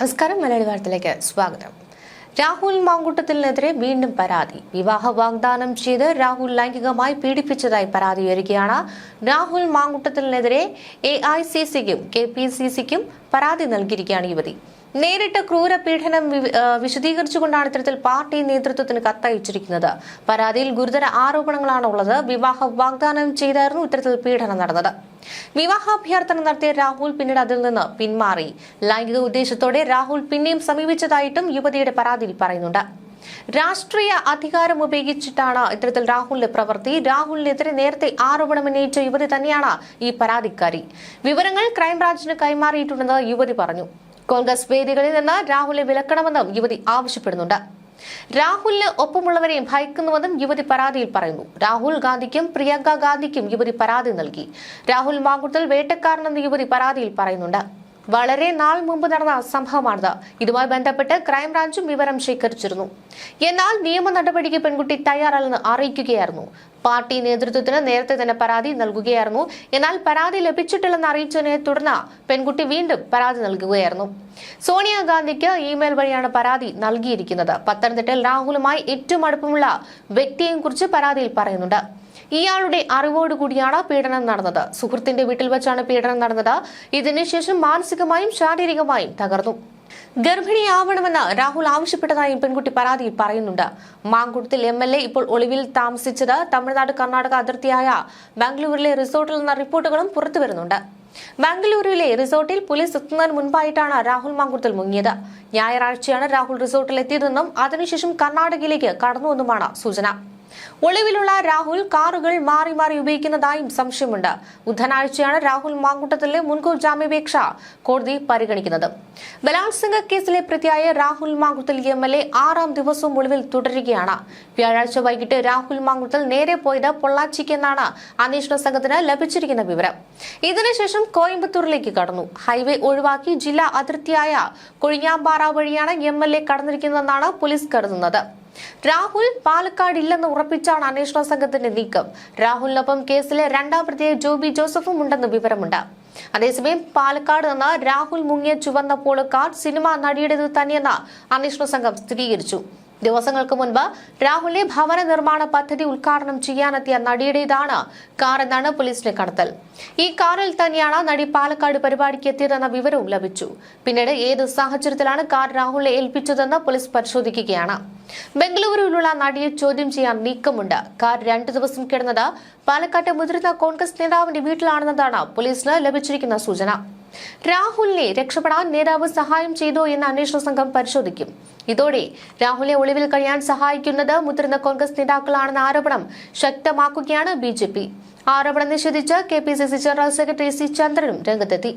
നമസ്കാരം മലയാളി വാർത്തയിലേക്ക് സ്വാഗതം. രാഹുൽ മാങ്കൂട്ടത്തിനെതിരെ വീണ്ടും പരാതി. വിവാഹ വാഗ്ദാനം ചെയ്ത് രാഹുൽ ലൈംഗികമായി പീഡിപ്പിച്ചതായി പരാതി ഉയരുകയാണ് രാഹുൽ മാങ്കൂട്ടത്തിനെതിരെ എ ഐ സി സിക്കും കെ പി സി സിക്കും പരാതി നൽകിയിരിക്കുകയാണ് യുവതി. നേരിട്ട് ക്രൂര പീഡനം വി- വിശദീകരിച്ചുകൊണ്ടാണ് ഇത്തരത്തിൽ പാർട്ടി നേതൃത്വത്തിന് കത്തയച്ചിരിക്കുന്നത്. പരാതിയിൽ ഗുരുതര ആരോപണങ്ങളാണ് ഉള്ളത്. വിവാഹ വാഗ്ദാനം ചെയ്തായിരുന്നു ഇത്തരത്തിൽ പീഡനം നടന്നത്. വിവാഹാഭ്യർത്ഥന നടത്തിയ രാഹുൽ പിന്നീട് അതിൽ നിന്ന് പിന്മാറി. ലൈംഗിക ഉദ്ദേശത്തോടെ രാഹുൽ പിന്നെയും സമീപിച്ചതായിട്ടും യുവതിയുടെ പരാതിയിൽ പറയുന്നുണ്ട്. രാഷ്ട്രീയ അധികാരം ഉപയോഗിച്ചിട്ടാണ് ഇത്തരത്തിൽ രാഹുലിന്റെ പ്രവൃത്തി. രാഹുലിനെതിരെ നേരത്തെ ആരോപണം ഉന്നയിച്ച യുവതി തന്നെയാണ് ഈ പരാതിക്കാരി. വിവരങ്ങൾ ക്രൈംബ്രാഞ്ചിന് കൈമാറിയിട്ടുണ്ടെന്ന് യുവതി പറഞ്ഞു. കോൺഗ്രസ് വേദികളിൽ നിന്ന് രാഹുലിനെ വിലക്കണമെന്നും യുവതി ആവശ്യപ്പെടുന്നുണ്ട്. രാഹുലിന് ഒപ്പമുള്ളവരെയും ഭയക്കുന്നുവെന്നും യുവതി പരാതിയിൽ പറയുന്നു. രാഹുൽ ഗാന്ധിക്കും പ്രിയങ്ക ഗാന്ധിക്കും യുവതി പരാതി നൽകി. രാഹുൽ മാങ്കുട്ടൽ വേട്ടക്കാരനെന്ന് യുവതി പരാതിയിൽ പറയുന്നുണ്ട്. വളരെ നാൾ മുമ്പ് നടന്ന സംഭവമാണിത്. ഇതുമായി ബന്ധപ്പെട്ട് ക്രൈംബ്രാഞ്ചും വിവരം ശേഖരിച്ചിരുന്നു. എന്നാൽ നിയമ നടപടിക്ക് പെൺകുട്ടി തയ്യാറല്ലെന്ന് അറിയിക്കുകയായിരുന്നു. പാർട്ടി നേതൃത്വത്തിന് നേരത്തെ തന്നെ പരാതി നൽകുകയായിരുന്നു. എന്നാൽ പരാതി ലഭിച്ചിട്ടില്ലെന്ന് അറിയിച്ചതിനെ തുടർന്ന് പെൺകുട്ടി വീണ്ടും പരാതി നൽകുകയായിരുന്നു. സോണിയാഗാന്ധിക്ക് ഇമെയിൽ വഴിയാണ് പരാതി നൽകിയിരിക്കുന്നത്. പത്തനംതിട്ടയിൽ രാഹുലുമായി ഏറ്റവും അടുപ്പമുള്ള വ്യക്തിയെയും കുറിച്ച് പരാതിയിൽ പറയുന്നുണ്ട്. ഇയാളുടെ അറിവോടുകൂടിയാണ് പീഡനം നടന്നത്. സുഹൃത്തിന്റെ വീട്ടിൽ വെച്ചാണ് പീഡനം നടന്നത്. ഇതിനുശേഷം മാനസികമായും ശാരീരികമായും തകർന്നു. ഗർഭിണിയാവണമെന്ന് രാഹുൽ ആവശ്യപ്പെട്ടതായും പെൺകുട്ടി പരാതിയിൽ പറയുന്നുണ്ട്. മാങ്കുടത്തിൽ എം എൽ എ ഇപ്പോൾ ഒളിവിൽ താമസിച്ചത് തമിഴ്നാട് കർണാടക അതിർത്തിയായ ബാംഗ്ലൂരിലെ റിസോർട്ടിൽ നിന്ന റിപ്പോർട്ടുകളും പുറത്തുവരുന്നുണ്ട് ബാംഗ്ലൂരുവിലെ റിസോർട്ടിൽ പോലീസ് എത്തുന്നതിന് മുൻപായിട്ടാണ് രാഹുൽ മാങ്കുടത്തിൽ മുങ്ങിയത്. ഞായറാഴ്ചയാണ് രാഹുൽ റിസോർട്ടിൽ എത്തിയതെന്നും അതിനുശേഷം കർണാടകയിലേക്ക് കടന്നുവെന്നുമാണ് സൂചന. ഒളിവിലുള്ള രാഹുൽ കാറുകൾ മാറി മാറി ഉപയോഗിക്കുന്നതായും സംശയമുണ്ട്. ബുധനാഴ്ചയാണ് രാഹുൽ മാങ്കുട്ടത്തിലെ മുൻകൂർ ജാമ്യാപേക്ഷ കോടതി പരിഗണിക്കുന്നത്. ബലാത്സംഗ കേസിലെ പ്രതിയായ Rahul Mamkootathil M L A ആറാം ദിവസവും ഒളിവിൽ തുടരുകയാണ്. വ്യാഴാഴ്ച വൈകിട്ട് രാഹുൽ മാങ്കുട്ടൽ നേരെ പോയത് പൊള്ളാച്ചിക്കെന്നാണ് അന്വേഷണ സംഘത്തിന് ലഭിച്ചിരിക്കുന്ന വിവരം. ഇതിനുശേഷം കോയമ്പത്തൂരിലേക്ക് കടന്നു. ഹൈവേ ഒഴിവാക്കി ജില്ലാ അതിർത്തിയായ കൊഴിഞ്ഞാമ്പാറ വഴിയാണ് എം എൽ എ കടന്നിരിക്കുന്നതെന്നാണ് പോലീസ് കരുതുന്നത്. രാഹുൽ പാലക്കാട് ഇല്ലെന്ന് ഉറപ്പിച്ചാണ് അന്വേഷണ സംഘത്തിന്റെ നീക്കം. രാഹുലിനൊപ്പം കേസിലെ രണ്ടാം പ്രതിയെ ജോബി ജോസഫും ഉണ്ടെന്ന് വിവരമുണ്ട്. അതേസമയം പാലക്കാട് നിന്ന് രാഹുൽ മുങ്ങിയ ചുവന്ന പോൾ കാർ സിനിമ നടിയുടേത് തന്നെയെന്ന് അന്വേഷണ സംഘം സ്ഥിരീകരിച്ചു. ദിവസങ്ങൾക്ക് മുൻപ് രാഹുലിനെ ഭവന നിർമ്മാണ പദ്ധതി ഉദ്ഘാടനം ചെയ്യാനെത്തിയ നടിയുടേതാണ് കാർ എന്നാണ് പോലീസിന്റെ കണ്ടെത്തൽ ഈ കാറിൽ തന്നെയാണ് നടി പാലക്കാട് പരിപാടിക്ക് എത്തിയതെന്ന വിവരവും ലഭിച്ചു. പിന്നീട് ഏത് സാഹചര്യത്തിലാണ് കാർ രാഹുലിനെ ഏൽപ്പിച്ചതെന്ന് പോലീസ് പരിശോധിക്കുകയാണ്. ബംഗളൂരുവിലുള്ള നടിയെ ചോദ്യം ചെയ്യാൻ നീക്കമുണ്ട്. കാർ രണ്ടു ദിവസം കിടന്നത് പാലക്കാട്ടെ മുതിർന്ന കോൺഗ്രസ് നേതാവിന്റെ വീട്ടിലാണെന്നതാണ് പോലീസിന് ലഭിച്ചിരിക്കുന്ന സൂചന. രാഹുലിനെ രക്ഷപ്പെടാൻ നേതാവ് സഹായം ചെയ്തോ എന്ന് അന്വേഷണ സംഘം പരിശോധിക്കും. ഇതോടെ രാഹുലിനെ ഒളിവിൽ കഴിയാൻ സഹായിക്കുന്നത് മുതിർന്ന കോൺഗ്രസ് നേതാക്കളാണെന്ന ആരോപണം ശക്തമാക്കുകയാണ് ബി ആരോപണം നിഷേധിച്ച് കെ ജനറൽ സെക്രട്ടറി സി ചന്ദ്രനും രംഗത്തെത്തി.